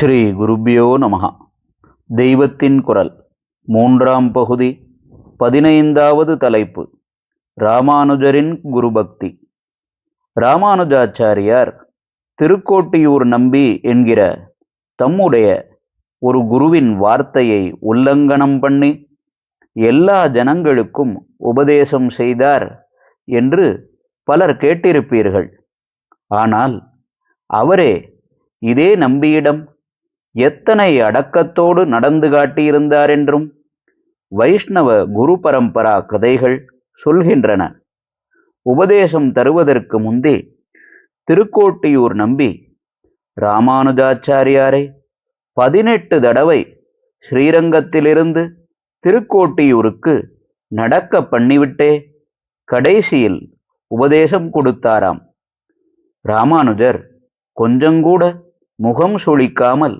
ஸ்ரீ குருபியோ நமகா தெய்வத்தின் குரல் மூன்றாம் பகுதி பதினைந்தாவது தலைப்பு ராமானுஜரின் குருபக்தி. ராமானுஜாச்சாரியார் திருக்கோட்டியூர் நம்பி என்கிற தம்முடைய ஒரு குருவின் வார்த்தையை உல்லங்கனம் பண்ணி எல்லா ஜனங்களுக்கும் உபதேசம் செய்தார் என்று பலர் கேட்டிருப்பீர்கள். ஆனால் அவரே இதே நம்பியிடம் எத்தனை அடக்கத்தோடு நடந்து காட்டியிருந்தார் என்றும் வைஷ்ணவ குரு பரம்பரா கதைகள் சொல்கின்றன. உபதேசம் தருவதற்கு முந்தே திருக்கோட்டியூர் நம்பி ராமானுஜாச்சாரியாரை பதினெட்டு தடவை ஸ்ரீரங்கத்திலிருந்து திருக்கோட்டியூருக்கு நடக்க பண்ணிவிட்டே கடைசியில் உபதேசம் கொடுத்தாராம். ராமானுஜர் கொஞ்சங்கூட முகம் சுழிக்காமல்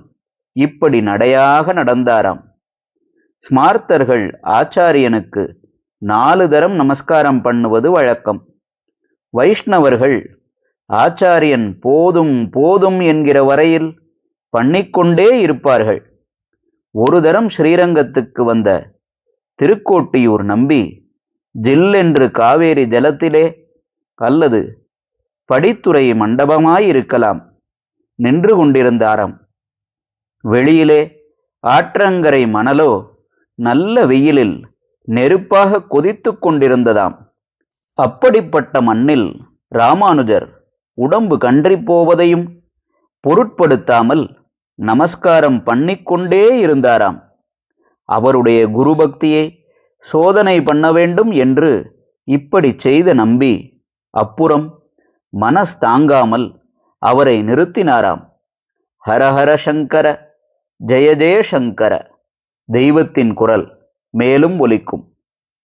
இப்படி நடையாக நடந்தாராம். ஸ்மார்த்தர்கள் ஆச்சாரியனுக்கு நாலு தரம் நமஸ்காரம் பண்ணுவது வழக்கம். வைஷ்ணவர்கள் ஆச்சாரியன் போதும் போதும் என்கிற வரையில் பண்ணிக்கொண்டே இருப்பார்கள். ஒரு தரம் ஸ்ரீரங்கத்துக்கு வந்த திருக்கோட்டியூர் நம்பி ஜில்லென்று காவேரி ஜலத்திலே அல்லது படித்துறை மண்டபமாயிருக்கலாம். நின்று கொண்டிருந்தாராம். வெளியிலே ஆற்றங்கரை மணலோ நல்ல வெயிலில் நெருப்பாக கொதித்து கொண்டிருந்ததாம். அப்படிப்பட்ட மண்ணில் ராமானுஜர் உடம்பு கன்றி போவதையும் பொருட்படுத்தாமல் நமஸ்காரம் பண்ணிக்கொண்டே இருந்தாராம். அவருடைய குருபக்தியை சோதனை பண்ண வேண்டும் என்று இப்படி செய்த நம்பி அப்புறம் மனஸ் தாங்காமல் அவரை நிறுத்தினாராம். ஹரஹர சங்கர ஜெய சங்கர தெய்வத்தின் குரல் மேலும் ஒலிக்கும்.